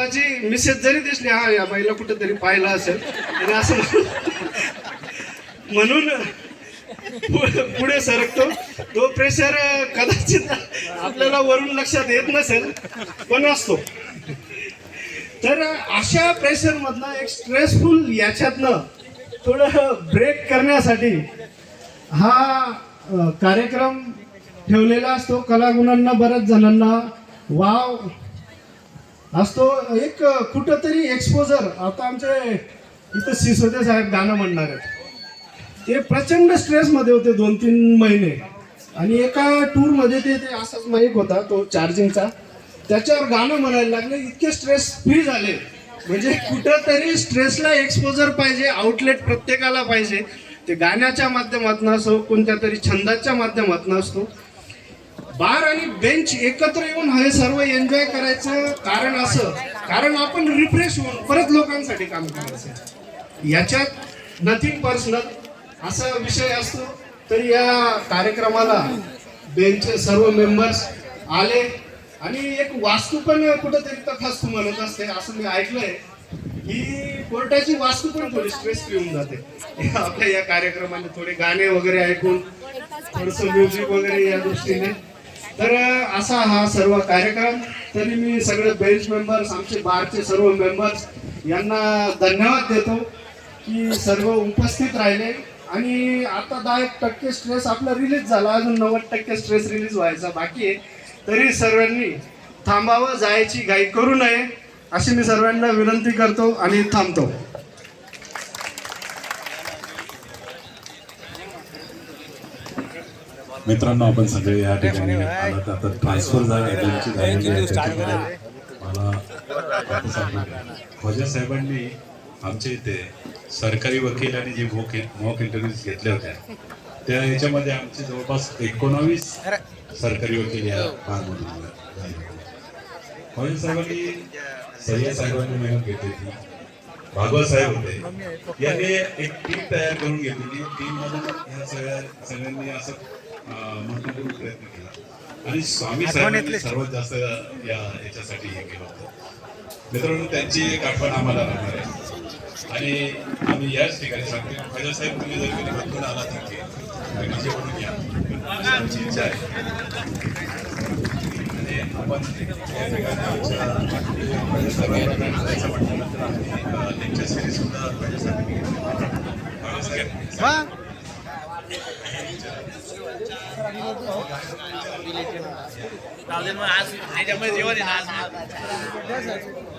स्वतःची मिसेस जरी दिसली हा या बाईला कुठेतरी पाहिलं असेल आणि असं म्हणून पुढे सरकतो. तो प्रेशर कदाचित आपल्याला वरून लक्षात येत नसेल पण असतो. तर अशा प्रेशर मधनं एक स्ट्रेसफुल याच्यातनं थोडं ब्रेक करण्यासाठी हा कार्यक्रम ठेवलेला असतो. कलागुणांना बऱ्याच जणांना. वाव! असतो एक कुठंतरी एक्सपोजर आता आमचे इथं सिसोदे साहेब गाणं म्हणणार आहेत. ते प्रचंड स्ट्रेसमध्ये होते दोन तीन महिने. आणि एका टूरमध्ये ते ते असाच माईक होता तो चार्जिंगचा त्याच्यावर गाणं म्हणायला लागले इतके स्ट्रेस फ्री झाले. म्हणजे कुठंतरी स्ट्रेसला एक्सपोजर पाहिजे आउटलेट प्रत्येकाला पाहिजे. ते गाण्याच्या माध्यमातून असो कोणत्या तरी छंदाच्या माध्यमातून असतो बार आणि बेंच एकत्र येऊन हे सर्व एन्जॉय करायचं कारण असं कारण आपण रिफ्रेश होऊन परत लोकांसाठी काम करायचं. याच्यात नथिंग पर्सनल असा विषय असतो. तर या कार्यक्रमाला बेंचचे सर्व मेंबर्स आले आणि एक वास्तू पण कुठंतरी तथास्तू म्हणत असते असं मी ऐकलंय. ही कोर्टाची वास्तू पण थोडी स्ट्रेस येऊन जाते. आपल्या या कार्यक्रमाने थोडे गाणे वगैरे ऐकून थोडस म्युझिक वगैरे या दृष्टीने तर असा हा सर्व कार्यक्रम. तरी मी सगळे बेंच मेंबर्स आमचे बारचे सर्व मेंबर्स यांना धन्यवाद देतो की सर्व उपस्थित राहिले. आणि आता दहा एक टक्के स्ट्रेस आपला रिलीज झाला. अजून नव्वद टक्के स्ट्रेस रिलीज व्हायचा बाकी आहे. तरी सर्वांनी थांबावं जायची घाई करू नये अशी मी सर्वांना विनंती करतो आणि थांबतो. मित्रांनो आपण सगळे या ठिकाणी आलात आता ट्रान्सफर झाली मला साहेबांनी आमच्या इथे सरकारी वकील आणि जे मॉक मॉक इंटरव्ह्यूज घेतल्या होत्या त्या याच्यामध्ये आमचे जवळपास एकोणावीस सरकारी वकील या होते. ख्वाजा साहेबांनी सय्यद साहेबांनी मेहनत घेतली होती. भागवत साहेब होते. यांनी एक टीम तयार करून घेतली टीम मधून ह्या सगळ्या सगळ्यांनी असं करून प्रयत्न केला. आणि स्वामी साहेबांनी सर्वात जास्त या याच्यासाठी हे केलं होतं. मित्रांनो त्यांची एक आठवण आम्हाला राहणार आहे. आणि आम्ही याच ठिकाणी सांगतो ख्वाजा साहेब तुम्ही जर कधी बदलून आला तर म्हणून या अशी आमची इच्छा आहे. आणि आपण या ठिकाणी आमच्या ख्वाजा लेक्चर सिरीज सुद्धा साहेबांनी घेतली. आज त्याच्यामध्ये जेवण आहे ना आज